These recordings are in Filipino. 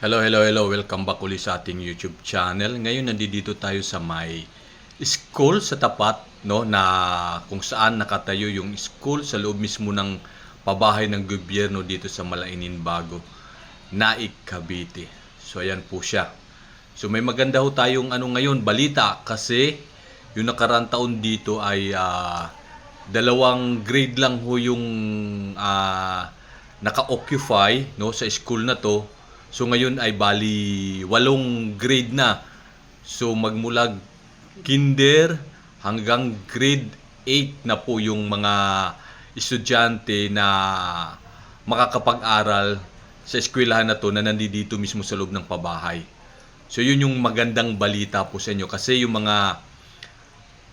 Hello, hello, hello. Welcome back ulit sa ating YouTube channel. Ngayon nandito tayo sa may school sa tapat, no, na kung saan nakatayo yung school sa loob mismo ng pabahay ng gobyerno dito sa Malainin Bago, Naik, Cavite. So ayan po siya. So may maganda ho tayong ano ngayon, balita kasi yung nakarang taon dito ay ah, dalawang grade lang ho yung ah, naka-occupy no sa school na to. So ngayon ay bali walong grade na. So magmula kinder hanggang grade 8 na po yung mga estudyante na makakapag-aral sa eskwelahan na to na nandito mismo sa loob ng pabahay. So yun yung magandang balita po sa inyo kasi yung mga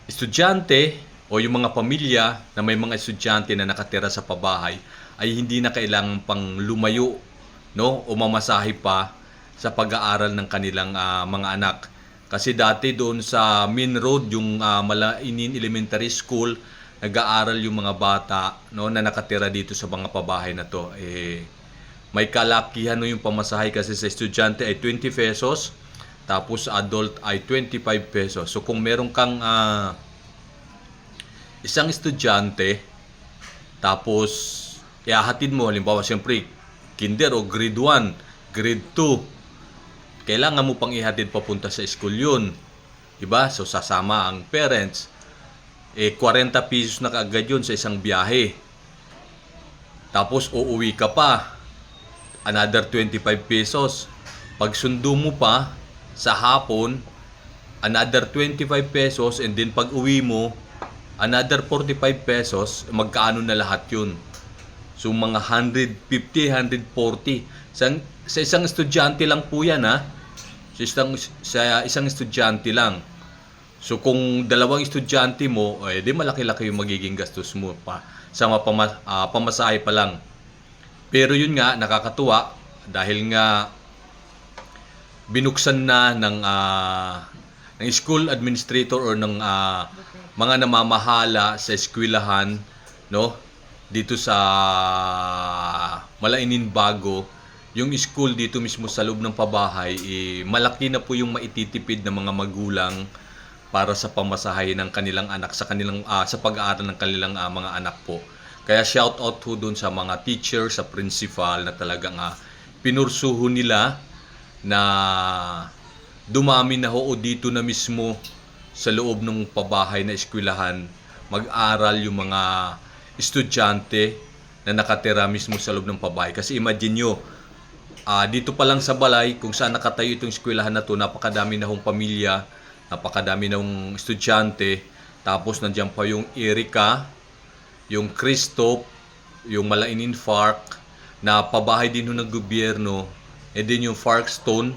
estudyante o yung mga pamilya na may mga estudyante na nakatira sa pabahay ay hindi na kailangan pang lumayo no o mamasahe pa sa pag-aaral ng kanilang ah, mga anak. Kasi dati doon sa main road yung ah, Malainin Elementary School nag-aaral yung mga bata no na nakatira dito sa mga pabahay na to eh may kalakihan no yung pamasahe kasi sa estudyante ay 20 pesos tapos adult ay 25 pesos. So kung meron kang ah, isang estudyante tapos iahatid mo halimbawa siyempre kinder o grade 1, grade 2 kailangan mo pang ihatid papunta sa school yun. Diba? So sasama ang parents. Eh 40 pesos na kaagad yun sa isang biyahe. Tapos uuwi ka pa. Another 25 pesos. Pag sundo mo pa sa hapon, another 25 pesos and then pag uwi mo, another 45 pesos, magkaano na lahat yun? So mga 150, 140. Sa, sa isang estudyante lang po yan ha. Sa isang, sa isang estudyante lang. So kung dalawang estudyante mo, eh di malaki-laki yung magiging gastos mo pa sa mapama, ah, pamasahe pa lang. Pero yun nga, nakakatuwa dahil nga binuksan na ng ah, ng school administrator or ng ah, mga namamahala sa eskwelahan no dito sa Malainin Bago yung school dito mismo sa loob ng pabahay eh, malaki na po yung maititipid ng mga magulang para sa pamasahe ng kanilang anak sa kanilang ah, sa pag-aaral ng kanilang ah, mga anak po. Kaya shout out ho doon sa mga teacher, sa principal na talagang uh, pinursuho nila na dumami na ho dito na mismo sa loob ng pabahay na eskwelahan mag-aral yung mga estudyante na nakatira mismo sa loob ng pabahay. Kasi imagine nyo, ah, dito pa lang sa balay, kung saan nakatayo itong eskwelahan na to, napakadami na hong pamilya, napakadami na hong estudyante, tapos nandiyan pa yung Erika, yung Christop, yung Malainin Fark, na pabahay din ng gobyerno, and then yung Farkstone,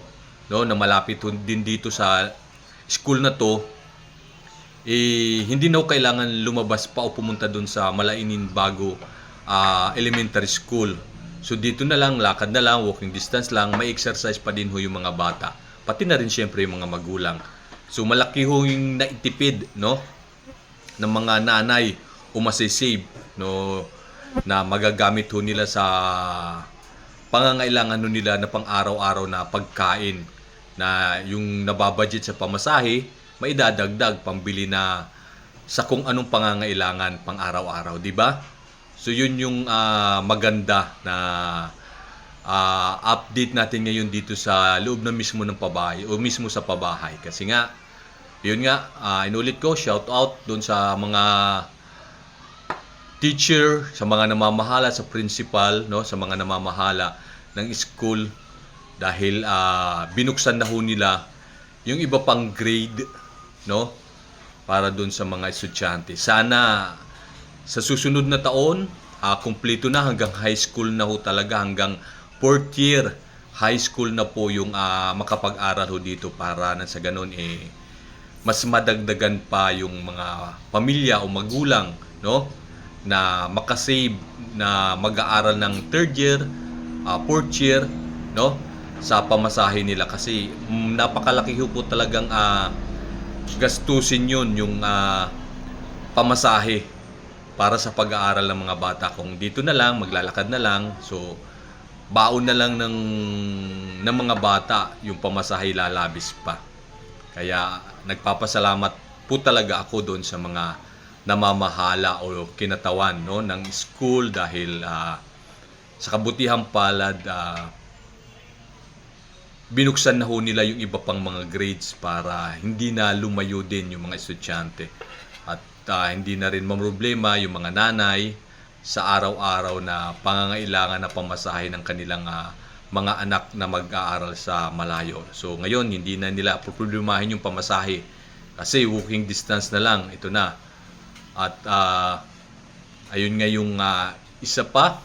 no, na malapit din dito sa school na to, eh, hindi na kailangan lumabas pa o pumunta doon sa Malainin Bago ah, Elementary School. So dito na lang, lakad na lang, walking distance lang, may exercise pa din ho yung mga bata. Pati na rin syempre yung mga magulang. So malaki ho yung naitipid, no? ng mga nanay o masisave, no? na magagamit ho nila sa pangangailangan nila na pang araw-araw na pagkain na yung nababudget sa pamasahe, may dadagdag pambili na sa kung anong pangangailangan pang araw-araw, di ba? So yun yung ah, maganda na ah, update natin ngayon dito sa loob na mismo ng pabahay o mismo sa pabahay. Kasi nga, yun nga, ah, inulit ko, shout out doon sa mga teacher, sa mga namamahala, sa principal, no, sa mga namamahala ng school dahil ah, binuksan na ho nila yung iba pang grade, no, para doon sa mga estudyante. Sana sa susunod na taon, ah, kumpleto na hanggang high school na ho talaga, hanggang fourth year high school na po yung ah, makapag-aral ho dito para na sa ganun eh mas madagdagan pa yung mga pamilya o magulang no? Na makasave na mag-aaral ng third year, uh, fourth year no? Sa pamasahe nila kasi mm, napakalaki ho po talagang ah, gastusin yun yung ah, pamasahe para sa pag-aaral ng mga bata kung dito na lang maglalakad na lang so baon na lang ng ng mga bata yung pamasahe lalabis pa. Kaya nagpapasalamat po talaga ako doon sa mga namamahala o kinatawan no ng school dahil ah, sa kabutihang palad ah, binuksan na ho nila yung iba pang mga grades para hindi na lumayo din yung mga estudyante. At ah, hindi na rin mamroblema yung mga nanay sa araw-araw na pangangailangan na pamasahe ng kanilang ah, mga anak na mag-aaral sa malayo. So ngayon, hindi na nila problemahin yung pamasahe kasi walking distance na lang, ito na. At ah, ayun nga yung ah, isa pa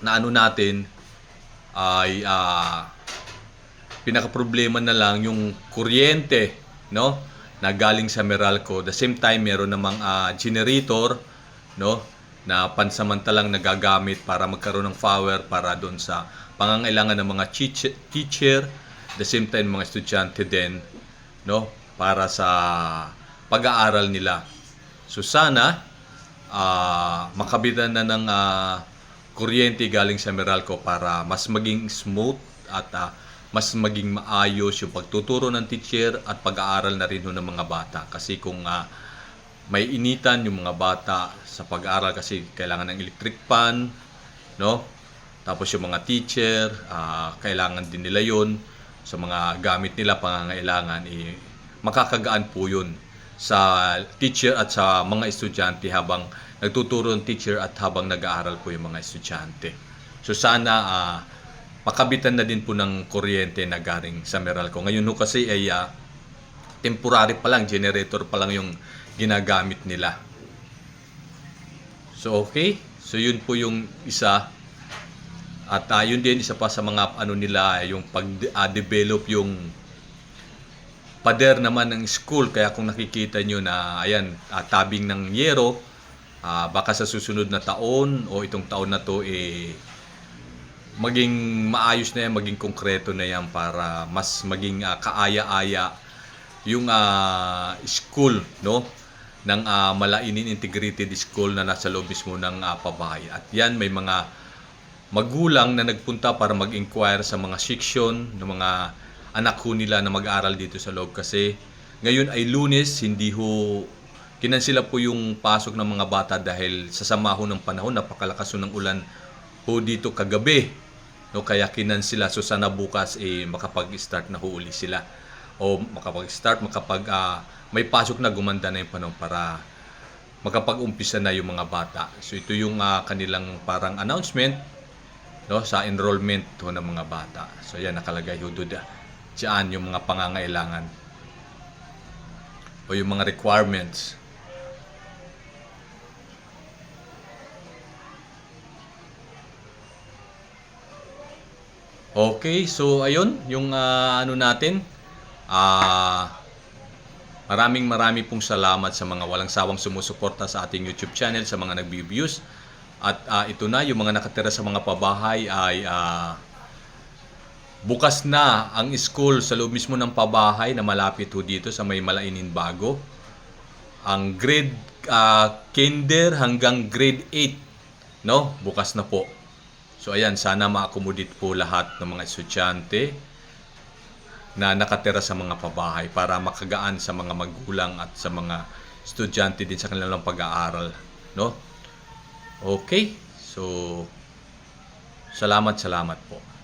na ano natin ay ah, pinaka-problema na lang yung kuryente, no? Na galing sa Meralco. The same time, meron namang ah, generator, no? Na pansamantalang nagagamit para magkaroon ng power para doon sa pangangailangan ng mga teach- teacher, the same time mga estudyante din, no? Para sa pag-aaral nila. So sana ah, makabitan na ng ah, kuryente galing sa Meralco para mas maging smooth at ah, mas maging maayos yung pagtuturo ng teacher at pag-aaral na rin ng mga bata. Kasi kung ah, may initan yung mga bata sa pag-aaral kasi kailangan ng electric fan, no? Tapos yung mga teacher, ah, kailangan din nila yun sa mga gamit nila, pangangailangan, eh, makakagaan po yun sa teacher at sa mga estudyante habang nagtuturo ng teacher at habang nag-aaral po yung mga estudyante. So sana ah, makabitan na din po ng kuryente na galing sa Meralco. Ngayon ho kasi ay ah, temporary pa lang, generator pa lang yung ginagamit nila. So okay, so yun po yung isa. At ah, yun din isa pa sa mga ano nila yung pag-develop yung pader naman ng school kaya kung nakikita nyo na ayan ah, tabing ng yero ah, baka sa susunod na taon o itong taon na to eh maging maayos na yan, maging konkreto na yan para mas maging ah, kaaya-aya yung ah, school no ng ah, Malainin Integrated School na nasa loob mismo ng ah, pabahay. At yan may mga magulang na nagpunta para mag-inquire sa mga section ng mga anak ho nila na mag-aaral dito sa loob kasi ngayon ay lunes, hindi ho kinansila po yung pasok ng mga bata dahil sa sama ho ng panahon, napakalakas ng ulan ho dito kagabi. No, kaya kinansila so sana bukas eh makapag-start na ho uli sila o makapag-start, makapag ah, may pasok na gumanda na yung panahon para makapag-umpisa na yung mga bata. So ito yung ah, kanilang parang announcement no sa enrollment ho ng mga bata. So yan nakalagay ho doon diyan yung mga pangangailangan o yung mga requirements. Okay, so ayun yung ah, ano natin. Ah Maraming marami pong salamat sa mga walang sawang sumusuporta sa ating YouTube channel, sa mga nag-views. At ah, ito na, yung mga nakatira sa mga pabahay ay ah, bukas na ang school sa loob mismo ng pabahay na malapit ho dito sa may Malainin Bago. Ang grade ah, kinder hanggang grade 8, no? Bukas na po. So ayan, sana ma-accommodate po lahat ng mga estudyante na nakatira sa mga pabahay para makagaan sa mga magulang at sa mga estudyante din sa kanilang pag-aaral, no? Okay. So salamat, salamat po.